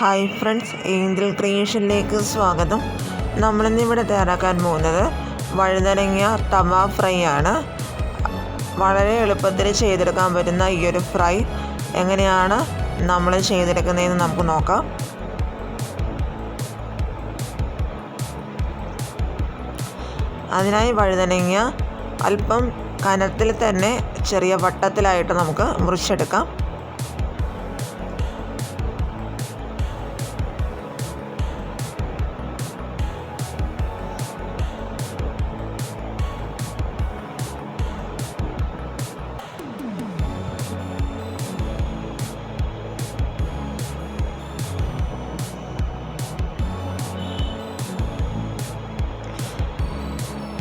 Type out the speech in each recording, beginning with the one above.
Hi friends Angel ക്രിയേഷനിലേക്ക് സ്വാഗതം. നമ്മളിന്നിവിടെ തയ്യാറാക്കാൻ പോകുന്നത് വഴുതനങ്ങ തവ ഫ്രൈ ആണ്. വളരെ എളുപ്പത്തിൽ ചെയ്തെടുക്കാൻ പറ്റുന്ന ഈ ഒരു ഫ്രൈ എങ്ങനെയാണ് നമ്മൾ ചെയ്തെടുക്കുന്നതെന്ന് നമുക്ക് നോക്കാം. അതിനായി വഴുതനങ്ങ അല്പം കനത്തിൽ തന്നെ ചെറിയ വട്ടത്തിലായിട്ട് നമുക്ക് മുറിച്ചെടുക്കാം.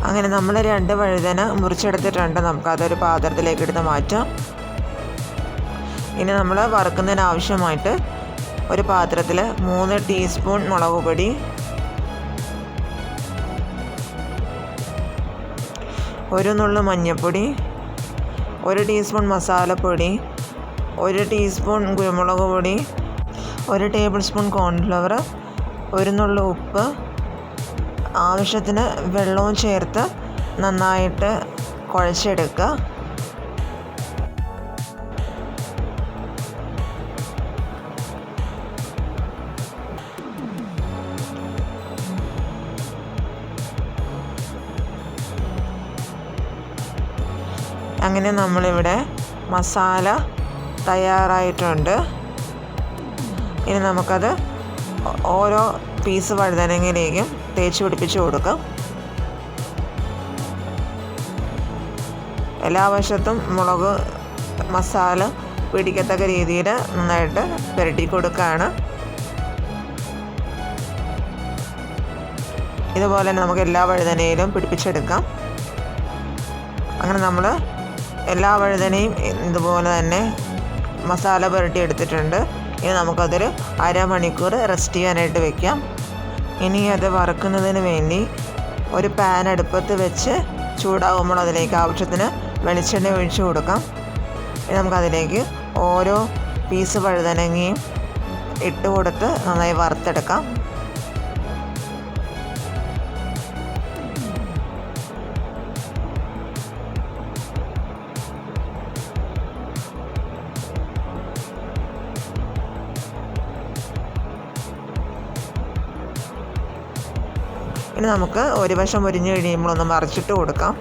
അങ്ങനെ നമ്മൾ രണ്ട് വഴുതന മുറിച്ചെടുത്തിട്ടുണ്ട്. നമുക്ക് അതൊരു പാത്രത്തിലേക്ക് എടുത്ത് മാറ്റാം. ഇനി നമ്മൾ വറുക്കുന്നതിന് ആവശ്യമായിട്ട് ഒരു പാത്രത്തിൽ മൂന്ന് ടീസ്പൂൺ മുളക് പൊടി ഒരു നുള്ളു മഞ്ഞൾപ്പൊടി ഒരു ടീസ്പൂൺ മസാലപ്പൊടി ഒരു ടീസ്പൂൺ കുരുമുളക് പൊടി ഒരു ടേബിൾ സ്പൂൺ കോൺഫ്ലവർ ഒരു നുള്ളു ഉപ്പ് ആവശ്യത്തിന് വെള്ളവും ചേർത്ത് നന്നായിട്ട് കുഴച്ചെടുക്കുക. അങ്ങനെ നമ്മളിവിടെ മസാല തയ്യാറായിട്ടുണ്ട്. ഇനി നമുക്കത് ഓരോ പീസ് വഴുതനങ്ങയിലേക്കും തേച്ച് പിടിപ്പിച്ച് കൊടുക്കാം. എല്ലാ വശത്തും മുളക് മസാല പിടിക്കത്തക്ക രീതിയിൽ നന്നായിട്ട് പുരട്ടി കൊടുക്കുകയാണ്. ഇതുപോലെ തന്നെ നമുക്ക് എല്ലാ വഴുതനയിലും പിടിപ്പിച്ചെടുക്കാം. അങ്ങനെ നമ്മൾ എല്ലാ വഴുതനയും ഇതുപോലെ തന്നെ മസാല പുരട്ടി എടുത്തിട്ടുണ്ട്. ഇനി നമുക്കതൊരു അരമണിക്കൂർ റെസ്റ്റ് ചെയ്യാനായിട്ട് വെക്കാം. ഇനി അത് വറുക്കുന്നതിന് വേണ്ടി ഒരു പാൻ അടുപ്പത്ത് വെച്ച് ചൂടാകുമ്പോൾ അതിലേക്ക് ആവശ്യത്തിന് വെളിച്ചെണ്ണ ഒഴിച്ചു കൊടുക്കാം. നമുക്കതിലേക്ക് ഓരോ പീസ് വഴുതനങ്ങയും ഇട്ട് കൊടുത്ത് നന്നായി വറുത്തെടുക്കാം. ഇനി നമുക്ക് ഒരു വശം മുരിഞ്ഞ് കഴിയുമ്പോൾ ഒന്ന് മറിച്ചിട്ട് കൊടുക്കാം.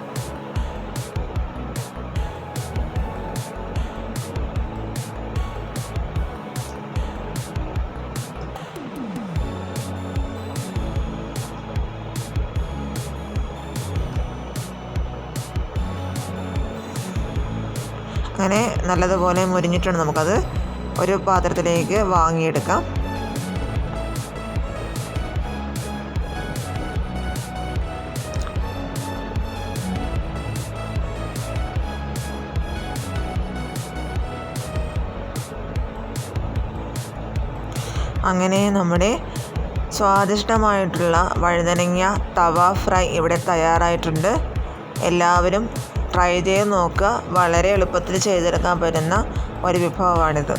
അങ്ങനെ നല്ലതുപോലെ മുരിഞ്ഞിട്ടുണ്ട് നമുക്കത്. ഒരു പാത്രത്തിലേക്ക് വാങ്ങിയെടുക്കാം. അങ്ങനെ നമ്മുടെ സ്വാദിഷ്ടമായിട്ടുള്ള വഴുതനങ്ങ തവ ഫ്രൈ ഇവിടെ തയ്യാറായിട്ടുണ്ട്. എല്ലാവരും ട്രൈ ചെയ്ത് നോക്കുക. വളരെ എളുപ്പത്തിൽ ചെയ്തെടുക്കാൻ പറ്റുന്ന ഒരു വിഭവമാണിത്.